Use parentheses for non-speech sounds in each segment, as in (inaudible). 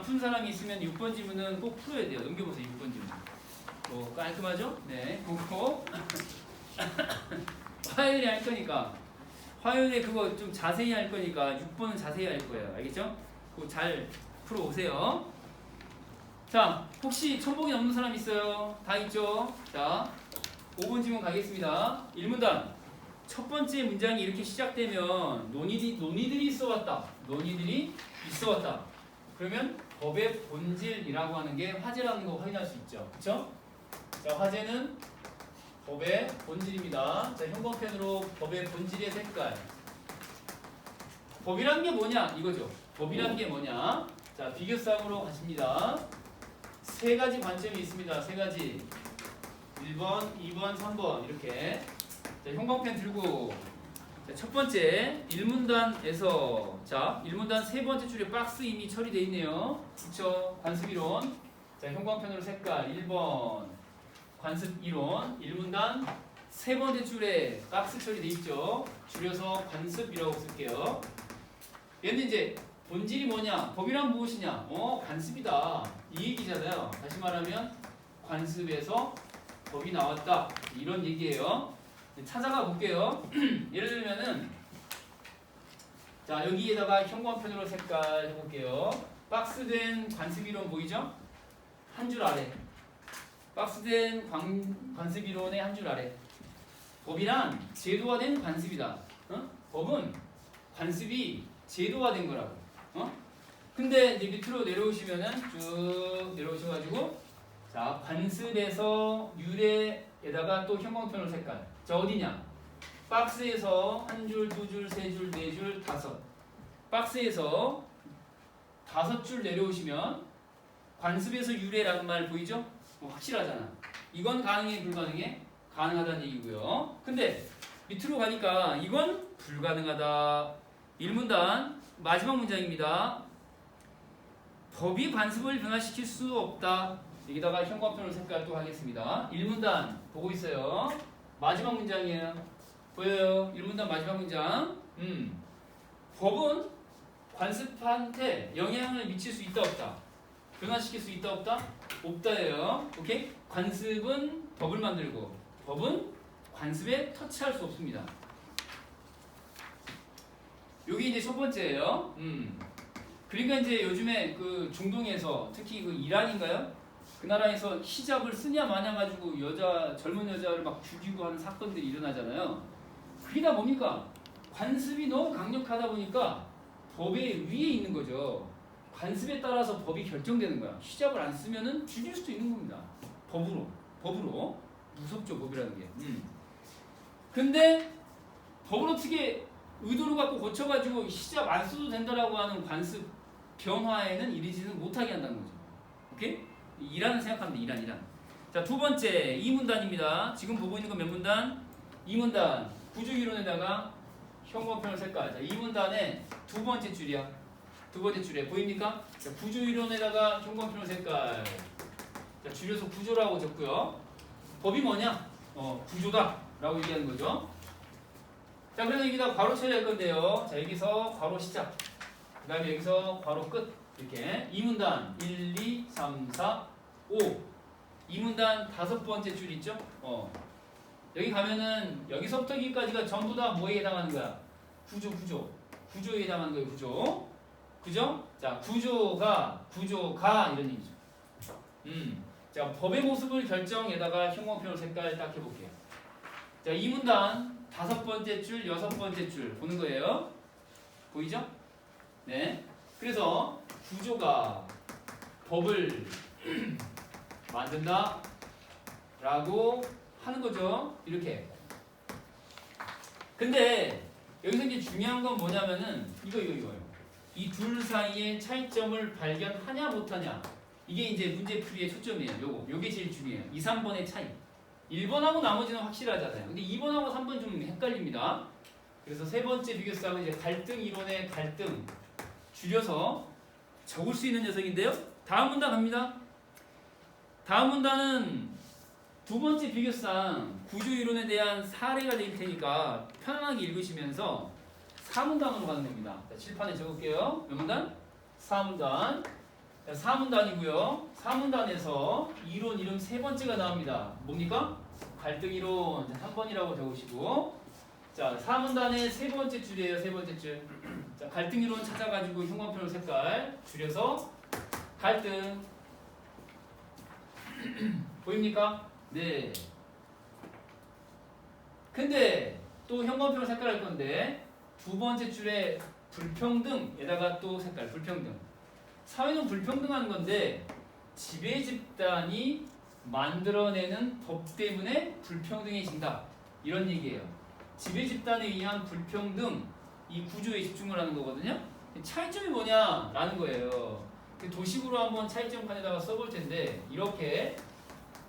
안 푼 사람이 있으면 6번 지문은 꼭 풀어야 돼요. 넘겨보세요. 6번 지문. 어, 깔끔하죠? 네. 그거 (laughs) 화요일에 할 거니까 화요일에 그거 좀 자세히 할 거니까 6번은 자세히 할 거예요. 알겠죠? 그거 잘 풀어 오세요. 자, 혹시 천복이 없는 사람 있어요? 다 있죠? 자, 5번 지문 가겠습니다. 1문단. 첫 번째 문장이 이렇게 시작되면 논의들이, 논의들이 있어 왔다. 논의들이 있어 왔다. 그러면 법의 본질이라고 하는 게 화제라는 거 확인할 수 있죠. 그쵸? 자, 화제는 법의 본질입니다. 자, 형광펜으로 법의 본질의 색깔. 법이란 게 뭐냐? 이거죠. 법이란 게 뭐냐? 자, 비교쌍으로 가십니다. 세 가지 관점이 있습니다. 세 가지. 1번, 2번, 3번 이렇게. 자, 형광펜 들고 자, 첫 번째 1문단에서 자, 1문단 세 번째 줄에 박스 이미 처리되어 있네요. 그쵸? 관습 이론. 자, 형광펜으로 색깔 1번 관습 이론 1문단 세 번째 줄에 박스 처리되어 있죠. 줄여서 관습이라고 쓸게요. 얘는 이제 본질이 뭐냐? 법이란 무엇이냐? 어, 관습이다. 이 얘기잖아요. 다시 말하면 관습에서 법이 나왔다. 이런 얘기예요. 찾아가 볼게요. (clears throat) 예를 들면은 자 여기에다가 형광펜으로 색깔 해볼게요. 박스된 관습 이론 보이죠? 한 줄 아래. 박스된 관, 관습 이론의 한 줄 아래. 법이란 제도화된 관습이다. 어? 법은 관습이 제도화된 거라고. 어? 근데 이제 밑으로 내려오시면은 쭉 내려오셔가지고 자 관습에서 유래 에다가 또 형광펜으로 색깔. 자 어디냐? 박스에서 한 줄, 두 줄, 세 줄, 네 줄, 다섯. 박스에서 다섯 줄 내려오시면 관습에서 유래라는 말 보이죠? 뭐 확실하잖아. 이건 가능해, 불가능해? 가능하다는 얘기고요. 근데 밑으로 가니까 이건 불가능하다. 1문단 마지막 문장입니다. 법이 관습을 변화시킬 수 없다. 여기다가 형광펜으로 색깔 또 하겠습니다. 1문단 보고 있어요. 마지막 문장이에요. 보여요? 1문단 마지막 문장. 음. 법은 관습한테 영향을 미칠 수 있다 없다. 변화시킬 수 있다 없다? 없다예요. 오케이? 관습은 법을 만들고 법은 관습에 터치할 수 없습니다. 여기 이제 첫 번째예요. 음. 그러니까 이제 요즘에 그 중동에서 특히 그 이란인가요? 그 나라에서 히잡을 쓰냐 마냐 가지고 여자 젊은 여자를 막 죽이고 하는 사건들이 일어나잖아요. 그게 다 뭡니까? 관습이 너무 강력하다 보니까 법의 위에 있는 거죠. 관습에 따라서 법이 결정되는 거야. 히잡을 안 쓰면은 죽일 수도 있는 겁니다. 법으로. 법으로. 무섭죠, 법이라는 게. 음. 근데 법을 어떻게 의도를 갖고 고쳐가지고 히잡 안 써도 된다라고 하는 관습 변화에는 이르지는 못하게 한다는 거죠. 오케이? 이란을 생각합니다. 이란, 이란. 자, 두 번째, 이 문단입니다. 지금 보고 있는 건 몇 문단? 이 문단. 구조 이론에다가 형광펜을 색깔. 자, 이 문단의 두 번째 줄이야. 두 번째 줄에 보입니까? 자, 구조 이론에다가 형광펜을 색깔. 자, 줄여서 구조라고 적고요. 법이 뭐냐? 어, 구조다라고 얘기하는 거죠. 자, 그래서 여기다 괄호 처리할 건데요. 자, 여기서 괄호 시작. 그 다음에 여기서 괄호 끝. 이렇게. 이 문단 1, 2, 3, 4, 5. 이 문단 다섯 번째 줄 있죠? 어. 여기 가면은 여기서부터 여기까지가 전부 다 뭐에 해당하는 거야? 구조, 구조. 구조에 해당하는 거예요, 구조. 그죠? 자, 구조가, 구조가 이런 얘기죠. 음. 자, 법의 모습을 결정에다가 형광펜으로 색깔 딱 해볼게요. 자, 이 문단 다섯 번째 줄, 여섯 번째 줄 보는 거예요. 보이죠? 네. 그래서 구조가 법을 (clears throat) 만든다 라고 하는 거죠. 이렇게. 근데 여기서 이제 중요한 건 뭐냐면은 이거 이거 이거예요. 이 둘 사이의 차이점을 발견하냐 못하냐. 이게 이제 문제 풀이의 초점이에요. 요거. 요게 제일 중요해요. 2, 3번의 차이. 1번하고 나머지는 확실하잖아요. 근데 2번하고 3번 좀 헷갈립니다. 그래서 세 번째 비교쌍은 이제 갈등 이론의 갈등 줄여서 적을 수 있는 녀석인데요. 다음 문단 갑니다. 다음 문단은 두 번째 비교쌍 구조 이론에 대한 사례가 될 테니까 편안하게 읽으시면서 4문단으로 가는 겁니다. 자, 칠판에 적을게요. 몇 문단? 4문단. 자, 4문단이고요. 4문단에서 이론 이름 세 번째가 나옵니다. 뭡니까? 갈등 이론 3번이라고 적으시고 자, 4문단의 세 번째 줄이에요. 세 번째 줄. 자, 갈등 이론 찾아가지고 형광펜으로 색깔 줄여서 갈등 (clears throat) 보입니까? 네. 근데 또 형광펜으로 색깔 할 건데 두 번째 줄에 불평등에다가 또 색깔 불평등. 사회는 불평등한 건데 지배 집단이 만들어내는 법 때문에 불평등해진다. 이런 얘기예요. 지배 집단에 의한 불평등 이 구조에 집중을 하는 거거든요. 차이점이 뭐냐라는 거예요. 그 도식으로 한번 차이점 칸에다가 써볼 텐데 이렇게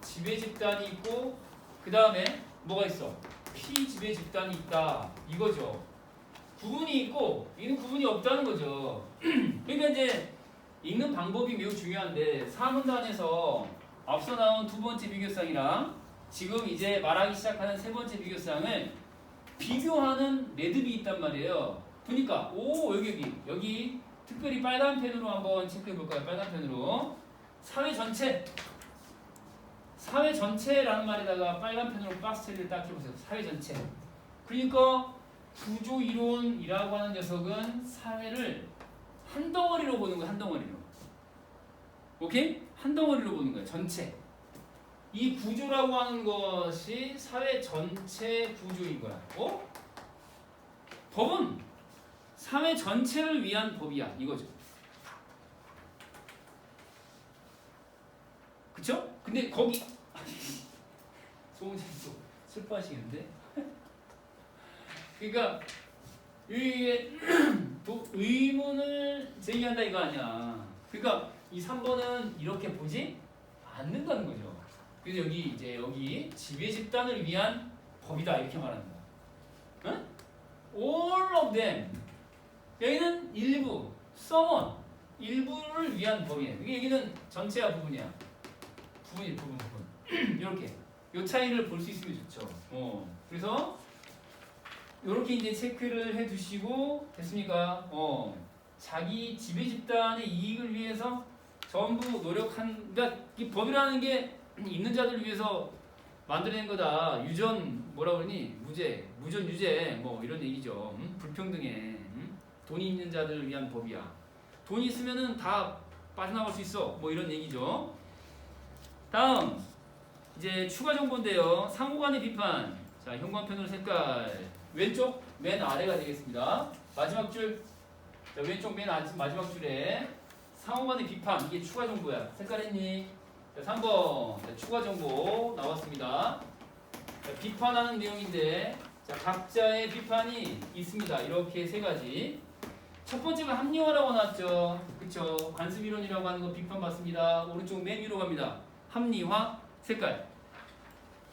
지배 집단이 있고 그 다음에 뭐가 있어? 피지배 집단이 있다 이거죠. 구분이 있고 이는 구분이 없다는 거죠. (clears throat) 그러니까 이제 읽는 방법이 매우 중요한데 사문단에서 앞서 나온 두 번째 비교쌍이랑 지금 이제 말하기 시작하는 세 번째 비교쌍을 비교하는 매듭이 있단 말이에요. 보니까 오 여기 여기 여기 특별히 빨간 펜으로 한번 체크해 볼까요? 빨간 펜으로 사회 전체 사회 전체라는 말에다가 빨간 펜으로 박스를 딱 해보세요. 사회 전체. 그러니까 구조 이론이라고 하는 녀석은 사회를 한 덩어리로 보는 거야, 한 덩어리로. 오케이? 한 덩어리로 보는 거야, 전체. 이 구조라고 하는 것이 사회 전체 구조인 거야. 어? 법은 사회 전체를 위한 법이야, 이거죠. 그쵸? 근데 거기 (laughs) 소문이 또 슬퍼하시겠는데? (laughs) 그러니까 이게 (clears throat) 또 의문을 제기한다 이거 아니야. 그러니까 이 3번은 이렇게 보지 않는다는 거죠. 그래서 여기 이제 여기 지배 집단을 위한 법이다 이렇게 말한다. 응? All of them. 여기는 일부, someone 일부를 위한 법이에요. 이게 여기는 전체야 부분이야. 부분이 부분 부분. (clears throat) 이렇게 요 차이를 볼 수 있으면 좋죠. 어. 그래서 이렇게 이제 체크를 해 두시고 됐습니까? 어. 자기 지배 집단의 이익을 위해서 전부 노력한 그러니까 이 법이라는 게 (clears throat) 있는 자들을 위해서 만들어낸 거다. 유전 뭐라 그러니 무죄, 무전 유죄 뭐 이런 얘기죠. 음? 불평등해. 음? 돈이 있는 자들을 위한 법이야. 돈이 있으면은 다 빠져나갈 수 있어. 뭐 이런 얘기죠. 다음 이제 추가 정보인데요. 상호간의 비판. 자 형광펜으로 색깔 왼쪽 맨 아래가 되겠습니다. 마지막 줄. 자 왼쪽 맨 아, 마지막 줄에 상호간의 비판 이게 추가 정보야. 색깔 했니? 자 3번 자, 추가 정보 나왔습니다. 자, 비판하는 내용인데 자 각자의 비판이 있습니다. 이렇게 세 가지. 첫 번째가 합리화라고 나왔죠. 그쵸? 관습 이론이라고 하는 거 비판 받습니다. 오른쪽 맨 위로 갑니다. 합리화 색깔.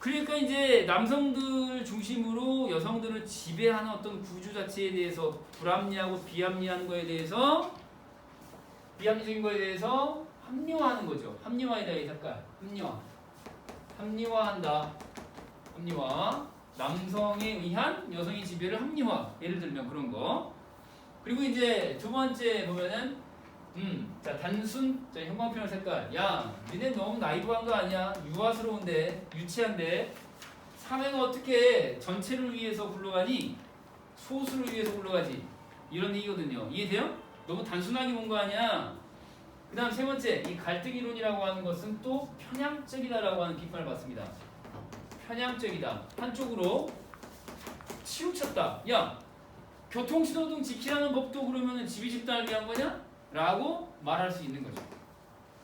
그러니까 이제 남성들 중심으로 여성들을 지배하는 어떤 구조 자체에 대해서 불합리하고 비합리한 거에 대해서 비합리적인 거에 대해서 합리화하는 거죠. 합리화이다 이 색깔. 합리화. 합리화한다. 합리화. 남성에 의한 여성의 지배를 합리화. 예를 들면 그런 거. 그리고 이제 두 번째 보면은 음, 자 단순 자 형광펜 색깔. 야, 니네 너무 나이브한 거 아니야? 유아스러운데, 유치한데. 사회가 어떻게 전체를 위해서 굴러가니? 소수를 위해서 굴러가지. 이런 얘기거든요. 이해돼요? 너무 단순하게 본 거 아니야? 그 다음 세 번째, 이 갈등 이론이라고 하는 것은 또 편향적이다라고 하는 비판을 받습니다. 편향적이다. 한쪽으로 치우쳤다. 야, 교통신호등 지키라는 법도 그러면은 지휘 집단을 위한 거냐? 라고 말할 수 있는 거죠.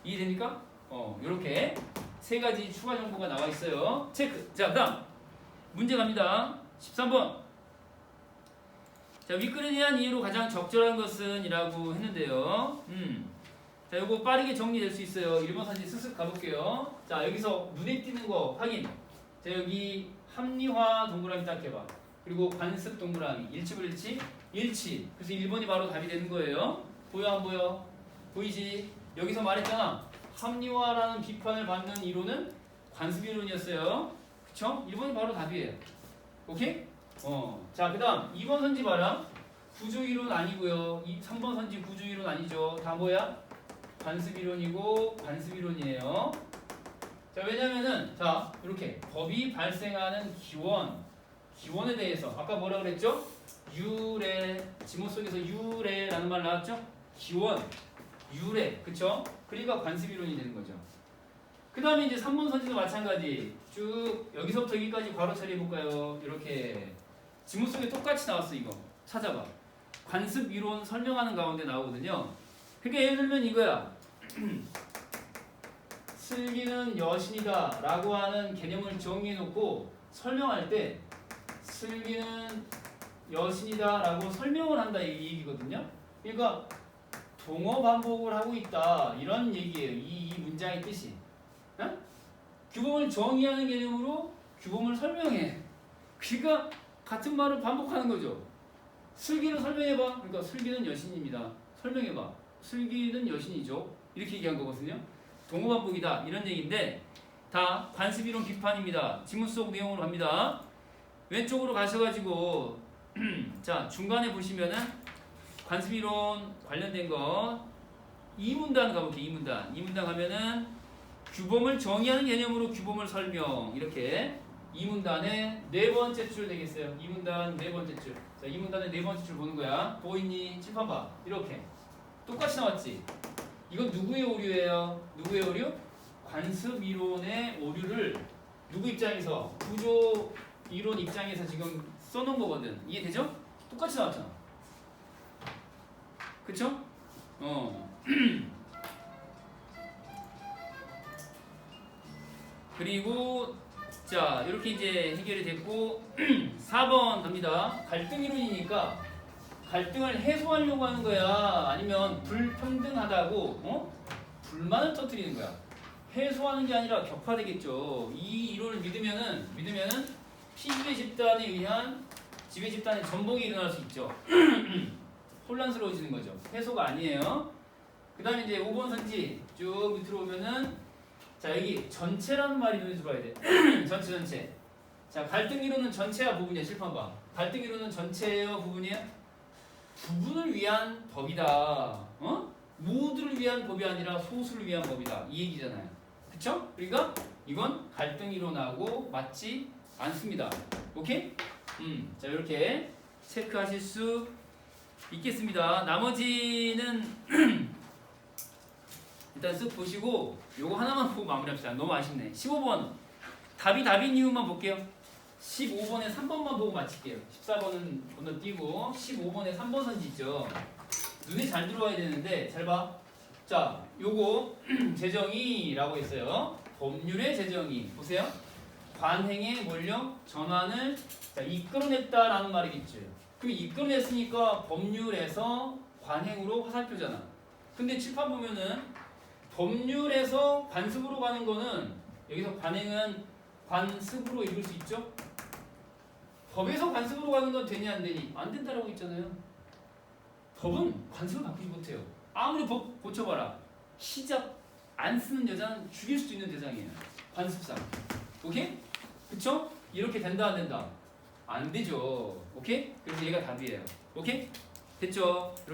이해됩니까? 어, 요렇게 세 가지 추가 정보가 나와 있어요. 체크. 자, 그다음 문제 갑니다. 13번. 자, 윗글에 대한 이해로 가장 적절한 것은 이라고 했는데요. 음. 자, 요거 빠르게 정리될 수 있어요. 1번 사진 쓱쓱 가볼게요. 자, 여기서 눈에 띄는 거 확인. 자, 여기 합리화 동그라미 딱 해봐. 그리고 관습 동그라미. 일치 불일치? 일치. 그래서 1번이 바로 답이 되는 거예요. 보여 안 보여? 보이지? 여기서 말했잖아. 합리화라는 비판을 받는 이론은 관습 이론이었어요. 그쵸? 1번이 바로 답이에요. 오케이? 어. 자, 그 다음 2번 선지 봐라. 구조 이론 아니고요. 이 3번 선지 구조 이론 아니죠. 다 뭐야? 관습 이론이고 관습 이론이에요. 자 왜냐면은 자 이렇게 법이 발생하는 기원 기원에 대해서 아까 뭐라 그랬죠? 유래 지문 속에서 유래라는 말 나왔죠? 기원 유래 그쵸? 그러니까 관습 이론이 되는 거죠. 그 다음에 이제 3번 선지도 마찬가지 쭉 여기서부터 여기까지 괄호 처리해 볼까요? 이렇게 지문 속에 똑같이 나왔어 이거 찾아봐 관습 이론 설명하는 가운데 나오거든요. 그러니까 예를 들면 이거야. (clears throat) 슬기는 여신이다 라고 하는 개념을 정의해 놓고 설명할 때 슬기는 여신이다 라고 설명을 한다 이 얘기거든요. 그러니까 동어 반복을 하고 있다 이런 얘기예요. 이, 이 문장의 뜻이. 어? 규범을 정의하는 개념으로 규범을 설명해. 그러니까 같은 말을 반복하는 거죠. 슬기를 설명해봐. 그러니까 슬기는 여신입니다. 설명해봐. 슬기는 여신이죠. 이렇게 얘기한 거거든요. 동호반복이다. 이런 얘기인데 다 관습이론 비판입니다. 지문 속 내용으로 갑니다. 왼쪽으로 가셔가지고 (clears throat) 자 중간에 보시면은 관습이론 관련된 거 이문단 가볼게요. 이문단. 이문단 가면은 규범을 정의하는 개념으로 규범을 설명 이렇게 이문단의 네 번째 줄 되겠어요. 이문단 네 번째 줄. 자, 이문단의 네 번째 줄 보는 거야. 보이니? 칠판 봐. 이렇게. 똑같이 나왔지? 이건 누구의 오류예요? 누구의 오류? 관습 이론의 오류를 누구 입장에서? 구조 이론 입장에서 지금 써놓은 거거든. 이해되죠? 똑같이 나왔잖아. 그쵸? 어. (clears throat) 그리고 자 이렇게 이제 해결이 됐고 (clears throat) 4번 갑니다. 갈등 이론이니까 갈등을 해소하려고 하는 거야? 아니면 불평등하다고 어? 불만을 터뜨리는 거야? 해소하는 게 아니라 격화되겠죠. 이 이론을 믿으면은 믿으면은 피지배 집단에 의한 지배 집단의 전복이 일어날 수 있죠. (clears throat) 혼란스러워지는 거죠. 해소가 아니에요. 그 다음에 이제 5번 선지 쭉 밑으로 오면은 자 여기 전체라는 말이 눈에 들어와야 돼. (clears throat) 전체 전체. 자 갈등 이론은 전체야 부분이야 실판 봐. 갈등 이론은 전체예요 부분이야? 부분을 위한 법이다. 어? 모두를 위한 법이 아니라 소수를 위한 법이다. 이 얘기잖아요. 그쵸? 그러니까 이건 갈등 이론하고 맞지 않습니다. 오케이? 음, 자 이렇게 체크하실 수 있겠습니다. 나머지는 (clears throat) 일단 쓱 보시고 요거 하나만 보고 마무리합시다. 너무 아쉽네. 15번 답이 답인 이유만 볼게요. 15번에 3번만 보고 마칠게요. 14번은 건너뛰고 15번에 3번 선지 있죠. 눈에 잘 들어와야 되는데 잘 봐. 자, 요거 (clears throat) 재정의라고 했어요. 법률의 재정의. 보세요. 관행의 권력 전환을 자, 이끌어냈다라는 말이겠죠. 그럼 이끌어냈으니까 법률에서 관행으로 화살표잖아. 근데 칠판 보면은 법률에서 관습으로 가는 거는 여기서 관행은 관습으로 읽을 수 있죠? 법에서 관습으로 가는 건 되니 안 되니? 안 된다라고 했잖아요. 법은 관습을 바꾸지 못해요. 아무리 법 고쳐봐라. 시작 안 쓰는 여자는 죽일 수도 있는 대상이에요. 관습상. 오케이? 그쵸? 이렇게 된다 안 된다? 안 되죠. 오케이? 그래서 얘가 답이에요. 오케이? 됐죠? 이렇게